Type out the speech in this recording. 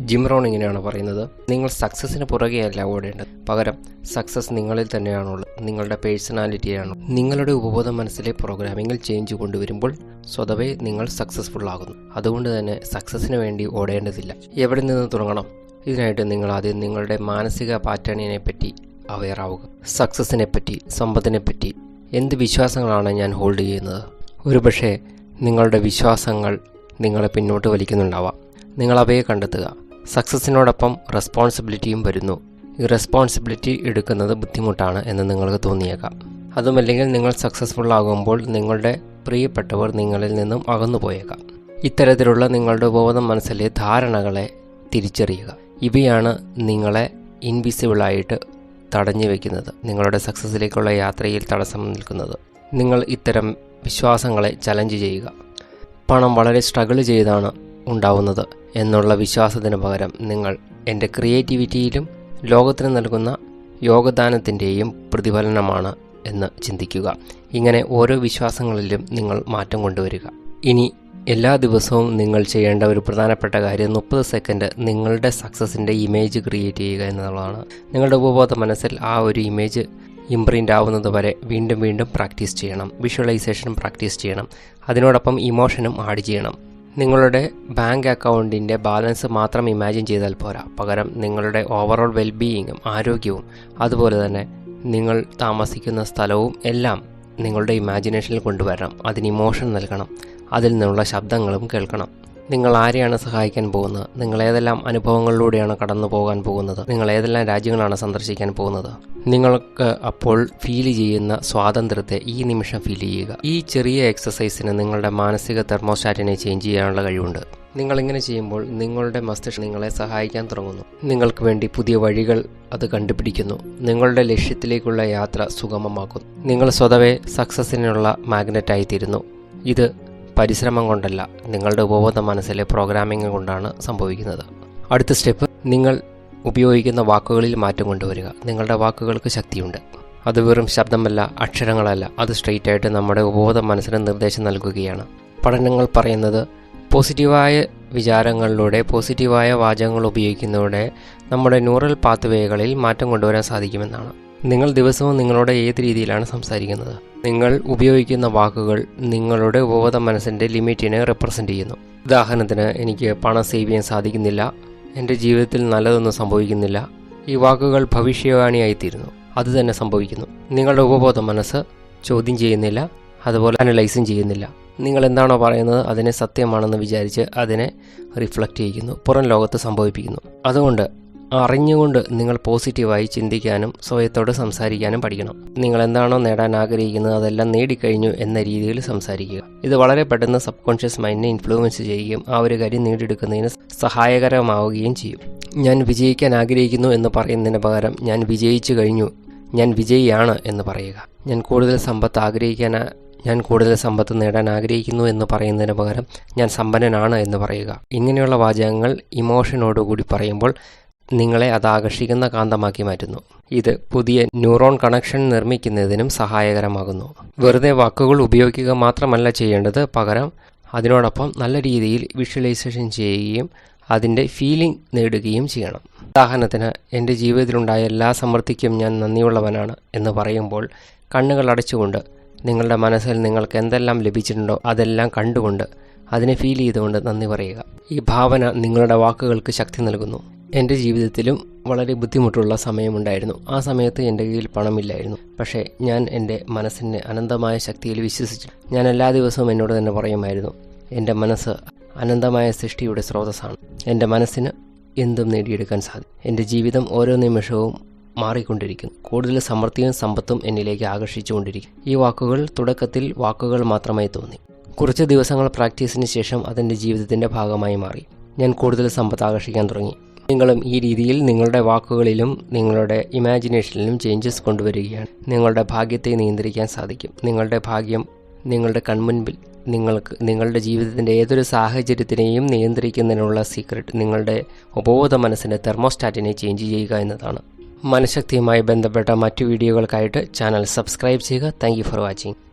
ജിംറോൺ ഇങ്ങനെയാണ് പറയുന്നത്. നിങ്ങൾ സക്സസിന് പുറകെയല്ല ഓടേണ്ടത്. പകരം സക്സസ് നിങ്ങളിൽ തന്നെയാണുള്ളത്. നിങ്ങളുടെ പേഴ്സണാലിറ്റിയാണ്. നിങ്ങളുടെ ഉപബോധ മനസ്സിലെ പ്രോഗ്രാമിങ്ങിൽ ചേഞ്ച് കൊണ്ടുവരുമ്പോൾ സ്വതവേ നിങ്ങൾ സക്സസ്ഫുൾ ആകുന്നു. അതുകൊണ്ട് തന്നെ സക്സസിന് വേണ്ടി ഓടേണ്ടതില്ല. എവിടെ നിന്ന് തുടങ്ങണം? ഇതിനായിട്ട് നിങ്ങൾ ആദ്യം നിങ്ങളുടെ മാനസിക പാറ്റേണിനെ പറ്റി അവെയർ ആവുക. സക്സസിനെ പറ്റി സമ്പത്തിനെ പറ്റി എന്ത് വിശ്വാസങ്ങളാണ് ഞാൻ ഹോൾഡ് ചെയ്യുന്നത്? ഒരുപക്ഷെ നിങ്ങളുടെ വിശ്വാസങ്ങൾ നിങ്ങളെ പിന്നോട്ട് വലിക്കുന്നുണ്ടാവാം. നിങ്ങൾ അവയെ കണ്ടെത്തുക. സക്സസിനോടൊപ്പം റെസ്പോൺസിബിലിറ്റിയും വരുന്നു. ഈ റെസ്പോൺസിബിലിറ്റി എടുക്കുന്നത് ബുദ്ധിമുട്ടാണ് എന്ന് നിങ്ങൾക്ക് തോന്നിയേക്കാം. അതുമല്ലെങ്കിൽ നിങ്ങൾ സക്സസ്ഫുൾ ആകുമ്പോൾ നിങ്ങളുടെ പ്രിയപ്പെട്ടവർ നിങ്ങളിൽ നിന്നും അകന്നു പോയേക്കാം ഇത്തരത്തിലുള്ള നിങ്ങളുടെ ഉപബോധം മനസ്സിലെ ധാരണകളെ തിരിച്ചറിയുക. ഇവയാണ് നിങ്ങളെ ഇൻവിസിബിളായിട്ട് തടഞ്ഞു വെക്കുന്നത്. നിങ്ങളുടെ സക്സസ്സിലേക്കുള്ള യാത്രയിൽ തടസ്സം നിൽക്കുന്നത്. നിങ്ങൾ ഇത്തരം വിശ്വാസങ്ങളെ ചലഞ്ച് ചെയ്യുക. പണം വളരെ സ്ട്രഗിൾ ചെയ്താണ് ഉണ്ടാവുന്നത്. എന്നുള്ള വിശ്വാസത്തിന് പകരം നിങ്ങൾ എന്റെ ക്രിയേറ്റിവിറ്റിയിലും ലോകത്തിന് നൽകുന്ന യോഗദാനത്തിന്റെയും പ്രതിഫലനമാണ് എന്ന് ചിന്തിക്കുക. ഇങ്ങനെ ഓരോ വിശ്വാസങ്ങളിലും നിങ്ങൾ മാറ്റം കൊണ്ടുവരിക. ഇനി എല്ലാ ദിവസവും നിങ്ങൾ ചെയ്യേണ്ട ഒരു പ്രധാനപ്പെട്ട കാര്യം മുപ്പത് സെക്കൻഡ് നിങ്ങളുടെ സക്സസിന്റെ ഇമേജ് ക്രിയേറ്റ് ചെയ്യുക എന്നുള്ളതാണ്. നിങ്ങളുടെ ഉപബോധ മനസ്സിൽ ആ ഒരു ഇമേജ് ഇംപ്രിന്റ് ആവുന്നത് വരെ വീണ്ടും വീണ്ടും പ്രാക്ടീസ് ചെയ്യണം. വിഷ്വലൈസേഷൻ പ്രാക്ടീസ് ചെയ്യണം. അതിനോടൊപ്പം ഇമോഷനും ആഡ് ചെയ്യണം. നിങ്ങളുടെ ബാങ്ക് അക്കൗണ്ടിന്റെ ബാലൻസ് മാത്രം ഇമാജിൻ ചെയ്താൽ പോരാ. പകരം നിങ്ങളുടെ ഓവറോൾ വെൽബീയിങ്ങും ആരോഗ്യവും അതുപോലെ തന്നെ നിങ്ങൾ താമസിക്കുന്ന സ്ഥലവും എല്ലാം നിങ്ങളുടെ ഇമാജിനേഷനിൽ കൊണ്ടുവരണം. അതിന് ഇമോഷൻ നൽകണം. അതിൽ നിന്നുള്ള ശബ്ദങ്ങളും കേൾക്കണം. നിങ്ങൾ ആരെയാണ് സഹായിക്കാൻ പോകുന്നത്? നിങ്ങൾ ഏതെല്ലാം അനുഭവങ്ങളിലൂടെയാണ് കടന്നു പോകാൻ പോകുന്നത്? നിങ്ങൾ ഏതെല്ലാം രാജ്യങ്ങളാണ് സന്ദർശിക്കാൻ പോകുന്നത്? നിങ്ങൾക്ക് അപ്പോൾ ഫീൽ ചെയ്യുന്ന സ്വാതന്ത്ര്യത്തെ ഈ നിമിഷം ഫീൽ ചെയ്യുക. ഈ ചെറിയ എക്സസൈസിന് നിങ്ങളുടെ മാനസിക തെർമോസ്റ്റാറ്റിനെ ചേഞ്ച് ചെയ്യാനുള്ള കഴിവുണ്ട്. നിങ്ങളിങ്ങനെ ചെയ്യുമ്പോൾ നിങ്ങളുടെ മസ്തിഷ്കം നിങ്ങളെ സഹായിക്കാൻ തുടങ്ങുന്നു. നിങ്ങൾക്ക് വേണ്ടി പുതിയ വഴികൾ അത് കണ്ടുപിടിക്കുന്നു. നിങ്ങളുടെ ലക്ഷ്യത്തിലേക്കുള്ള യാത്ര സുഗമമാക്കുന്നു. നിങ്ങൾ സ്വതവേ സക്സസിനുള്ള മാഗ്നറ്റായി തീരുന്നു ഇത് പരിശ്രമം കൊണ്ടല്ല നിങ്ങളുടെ ഉപബോധ മനസ്സിലെ പ്രോഗ്രാമിംഗ് കൊണ്ടാണ് സംഭവിക്കുന്നത്. അടുത്ത സ്റ്റെപ്പ് നിങ്ങൾ ഉപയോഗിക്കുന്ന വാക്കുകളിൽ മാറ്റം കൊണ്ടുവരിക. നിങ്ങളുടെ വാക്കുകൾക്ക് ശക്തിയുണ്ട്. അത് വെറും ശബ്ദമല്ല അക്ഷരങ്ങളല്ല. അത് സ്ട്രെയിറ്റ് ആയിട്ട് നമ്മുടെ ഉപബോധ മനസ്സിന് നിർദ്ദേശം നൽകുകയാണ്. പഠനങ്ങൾ പറയുന്നത് പോസിറ്റീവായ വിചാരങ്ങളിലൂടെ പോസിറ്റീവായ വാചകങ്ങൾ ഉപയോഗിക്കുന്നതോടെ നമ്മുടെ ന്യൂറൽ പാത്വേകളിൽ മാറ്റം കൊണ്ടുവരാൻ സാധിക്കുമെന്നാണ്. നിങ്ങൾ ദിവസവും നിങ്ങളോട് ഏത് രീതിയിലാണ് സംസാരിക്കുന്നത്? നിങ്ങൾ ഉപയോഗിക്കുന്ന വാക്കുകൾ നിങ്ങളുടെ ഉപബോധ മനസ്സിന്റെ ലിമിറ്റിനെ റെപ്രസെന്റ് ചെയ്യുന്നു. ഉദാഹരണത്തിന് എനിക്ക് പണം സേവ് ചെയ്യാൻ സാധിക്കുന്നില്ല. എന്റെ ജീവിതത്തിൽ നല്ലതൊന്നും സംഭവിക്കുന്നില്ല. ഈ വാക്കുകൾ ഭവിഷ്യവാണിയായിത്തീരുന്നു. അത് തന്നെ സംഭവിക്കുന്നു. നിങ്ങളുടെ ഉപബോധ മനസ്സ് ചോദ്യം ചെയ്യുന്നില്ല അതുപോലെ അനലൈസും ചെയ്യുന്നില്ല. നിങ്ങൾ എന്താണോ പറയുന്നത് അതിനെ സത്യമാണെന്ന് വിചാരിച്ച് അതിനെ റിഫ്ലക്റ്റ് ചെയ്യുന്നു പുറം ലോകത്ത് സംഭവിപ്പിക്കുന്നു. അതുകൊണ്ട് അറിഞ്ഞുകൊണ്ട് നിങ്ങൾ പോസിറ്റീവായി ചിന്തിക്കാനും സ്വയത്തോട് സംസാരിക്കാനും പഠിക്കണം. നിങ്ങൾ എന്താണോ നേടാൻ ആഗ്രഹിക്കുന്നത് അതെല്ലാം നേടിക്കഴിഞ്ഞു എന്ന രീതിയിൽ സംസാരിക്കുക. ഇത് വളരെ പെട്ടെന്ന് സബ് കോൺഷ്യസ് മൈൻഡിനെ ഇൻഫ്ലുവൻസ് ചെയ്യുകയും ആ ഒരു കാര്യം നേടിയെടുക്കുന്നതിന് സഹായകരമാവുകയും ചെയ്യും. ഞാൻ വിജയിക്കാൻ ആഗ്രഹിക്കുന്നു എന്ന് പറയുന്നതിന് പകരം ഞാൻ വിജയിച്ചു കഴിഞ്ഞു. ഞാൻ വിജയിയാണ് എന്ന് പറയുക. ഞാൻ കൂടുതൽ സമ്പത്ത് ആഗ്രഹിക്കാൻ ഞാൻ കൂടുതൽ സമ്പത്ത് നേടാൻ ആഗ്രഹിക്കുന്നു എന്ന് പറയുന്നതിന് പകരം ഞാൻ സമ്പന്നനാണ് എന്ന് പറയുക. ഇങ്ങനെയുള്ള വാചകങ്ങൾ ഇമോഷനോടുകൂടി പറയുമ്പോൾ നിങ്ങളെ അത് ആകർഷിക്കുന്ന കാന്തമാക്കി മാറ്റുന്നു. ഇത് പുതിയ ന്യൂറോൺ കണക്ഷൻ നിർമ്മിക്കുന്നതിനും സഹായകരമാകുന്നു. വെറുതെ വാക്കുകൾ ഉപയോഗിക്കുക മാത്രമല്ല ചെയ്യേണ്ടത് പകരം അതിനോടൊപ്പം നല്ല രീതിയിൽ വിഷ്വലൈസേഷൻ ചെയ്യുകയും അതിന്റെ ഫീലിംഗ് നേടുകയും ചെയ്യണം. ഉദാഹരണത്തിന് എന്റെ ജീവിതത്തിലുണ്ടായ എല്ലാ സമൃദ്ധിക്കും ഞാൻ നന്ദിയുള്ളവനാണ് എന്ന് പറയുമ്പോൾ കണ്ണുകൾ അടച്ചുകൊണ്ട് നിങ്ങളുടെ മനസ്സിൽ നിങ്ങൾക്ക് എന്തെല്ലാം ലഭിച്ചിട്ടുണ്ടോ അതെല്ലാം കണ്ടുകൊണ്ട് അതിനെ ഫീൽ ചെയ്തുകൊണ്ട് നന്ദി പറയുക. ഈ ഭാവന നിങ്ങളുടെ വാക്കുകൾക്ക് ശക്തി നൽകുന്നു. എന്റെ ജീവിതത്തിലും വളരെ ബുദ്ധിമുട്ടുള്ള സമയമുണ്ടായിരുന്നു. ആ സമയത്ത് എന്റെ കയ്യിൽ പണമില്ലായിരുന്നു. പക്ഷേ ഞാൻ എന്റെ മനസ്സിന്റെ അനന്തമായ ശക്തിയിൽ വിശ്വസിച്ചു. ഞാൻ എല്ലാ ദിവസവും എന്നോട് തന്നെ പറയുമായിരുന്നു എന്റെ മനസ്സ് അനന്തമായ സൃഷ്ടിയുടെ സ്രോതസ്സാണ്. എന്റെ മനസ്സിന് എന്തും നേടിയെടുക്കാൻ സാധിക്കും. എന്റെ ജീവിതം ഓരോ നിമിഷവും മാറിക്കൊണ്ടിരിക്കുന്നു കൂടുതൽ സമൃദ്ധിയും സമ്പത്തും എന്നിലേക്ക് ആകർഷിച്ചുകൊണ്ടിരിക്കും. ഈ വാക്കുകൾ തുടക്കത്തിൽ വാക്കുകൾ മാത്രമായി തോന്നി. കുറച്ച് ദിവസങ്ങൾ പ്രാക്ടീസിന് ശേഷം അതെന്റെ ജീവിതത്തിന്റെ ഭാഗമായി മാറി. ഞാൻ കൂടുതൽ സമ്പത്ത് ആകർഷിക്കാൻ തുടങ്ങി. നിങ്ങളും ഈ രീതിയിൽ നിങ്ങളുടെ വാക്കുകളിലും നിങ്ങളുടെ ഇമാജിനേഷനിലും ചേഞ്ചസ് കൊണ്ടുവരികയാണ്. നിങ്ങളുടെ ഭാഗ്യത്തെ നിയന്ത്രിക്കാൻ സാധിക്കും. നിങ്ങളുടെ ഭാഗ്യം നിങ്ങളുടെ കൺമുൻപിൽ നിങ്ങൾക്ക് നിങ്ങളുടെ ജീവിതത്തിന്റെ ഏതൊരു സാഹചര്യത്തിനെയും നിയന്ത്രിക്കുന്നതിനുള്ള സീക്രട്ട് നിങ്ങളുടെ ഉപബോധ മനസ്സിന്റെ തെർമോസ്റ്റാറ്റിനെ ചേഞ്ച് ചെയ്യുക എന്നതാണ്. മനഃശക്തിയുമായി ബന്ധപ്പെട്ട മറ്റു വീഡിയോകൾക്കായിട്ട് ചാനൽ സബ്സ്ക്രൈബ് ചെയ്യുക. Thank for watching